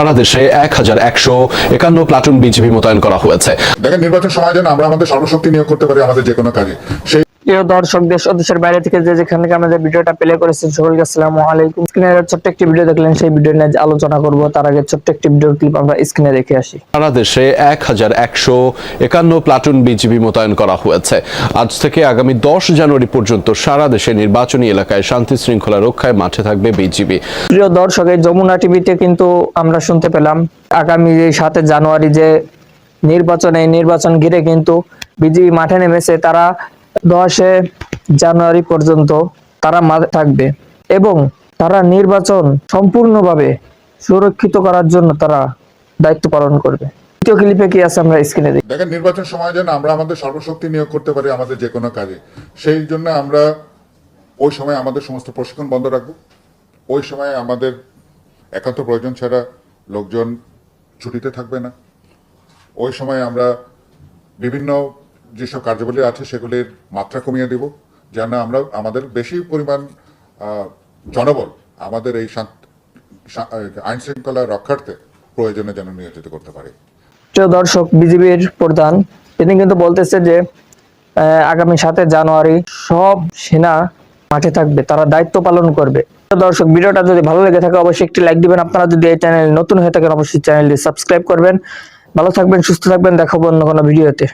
সারা দেশে এক হাজার একশো একান্ন প্লাটুন বিজেপি মোতায়েন করা হয়েছে। দেখেন, নির্বাচন সময় যেন আমরা আমাদের সর্বশক্তি নিয়োগ করতে পারি আমাদের যে কোনো কাজে। সেই প্রিয় দর্শক দেশ ও দেশের বাইরে থেকে যে যেখান থেকে আমাদের ভিডিওটা প্লে করেছেন সকলকে আসসালামু আলাইকুম। স্ক্রিনের ছোট্ট একটি ভিডিও দেখলেন সেই ভিডিও নিয়ে আলোচনা করব। তার আগে ছোট্ট একটি ভিডিও ক্লিপ আমরা স্ক্রিনে রেখে আসি। সারা দেশে এক হাজার একশো একান্ন প্লাটুন বিজিবি মোতায়েন করা হয়েছে। আজ থেকে আগামী দশ জানুয়ারি পর্যন্ত সারা দেশে নির্বাচনী এলাকায় শান্তি শৃঙ্খলা রক্ষায় মাঠে থাকবে বিজিবি। প্রিয় দর্শক এই যমুনা টিভিতে কিন্তু আমরা শুনতে পেলাম আগামী সাতে জানুয়ারি যে নির্বাচন এই নির্বাচন ঘিরে কিন্তু বিজেপি মাঠে নেমেছে। তারা দশে জানুয়ারি পর্যন্ত তারা থাকবে এবং তারা নির্বাচন সম্পূর্ণভাবে সুরক্ষিত করার জন্য তারা দায়িত্ব পালন করবে। দ্বিতীয় ক্লিপে কি আছে আমরা স্ক্রিনে দেখি? দেখেন, নির্বাচন সময় যেন আমরা আমাদের সর্বশক্তি নিয়োগ করতে পারি আমাদের যে কোনো কাজে। সেই জন্য আমরা ওই সময় আমাদের সমস্ত প্রশিক্ষণ বন্ধ রাখব। ওই সময় আমাদের একান্ত প্রয়োজন ছাড়া লোকজন ছুটিতে থাকবে না। ওই সময় আমরা বিভিন্ন যেসব কার্যাবলী আছে সেগুলির মাত্রা কমিয়ে দেব, যেন আমরা আমাদের বেশি পরিমাণ জনবল আমাদের এই আইন শৃঙ্খলা রক্ষার্থে প্রয়োজনে যেন নিয়োজিত করতে পারি। দর্শক বিজেপির প্রধান, তিনি কিন্তু বলতেছে যে আগামী সাতে জানুয়ারি সব সেনা মাঠে থাকবে, তারা দায়িত্ব পালন করবে। দর্শক, ভিডিওটা যদি ভালো লেগে থাকে, অবশ্যই একটি লাইক দিবেন। আপনারা যদি এই চ্যানেল নতুন হয়ে থাকেন, অবশ্যই চ্যানেলটি সাবস্ক্রাইব করবেন। ভালো থাকবেন, সুস্থ থাকবেন, দেখাবো অন্য কোনো ভিডিওতে।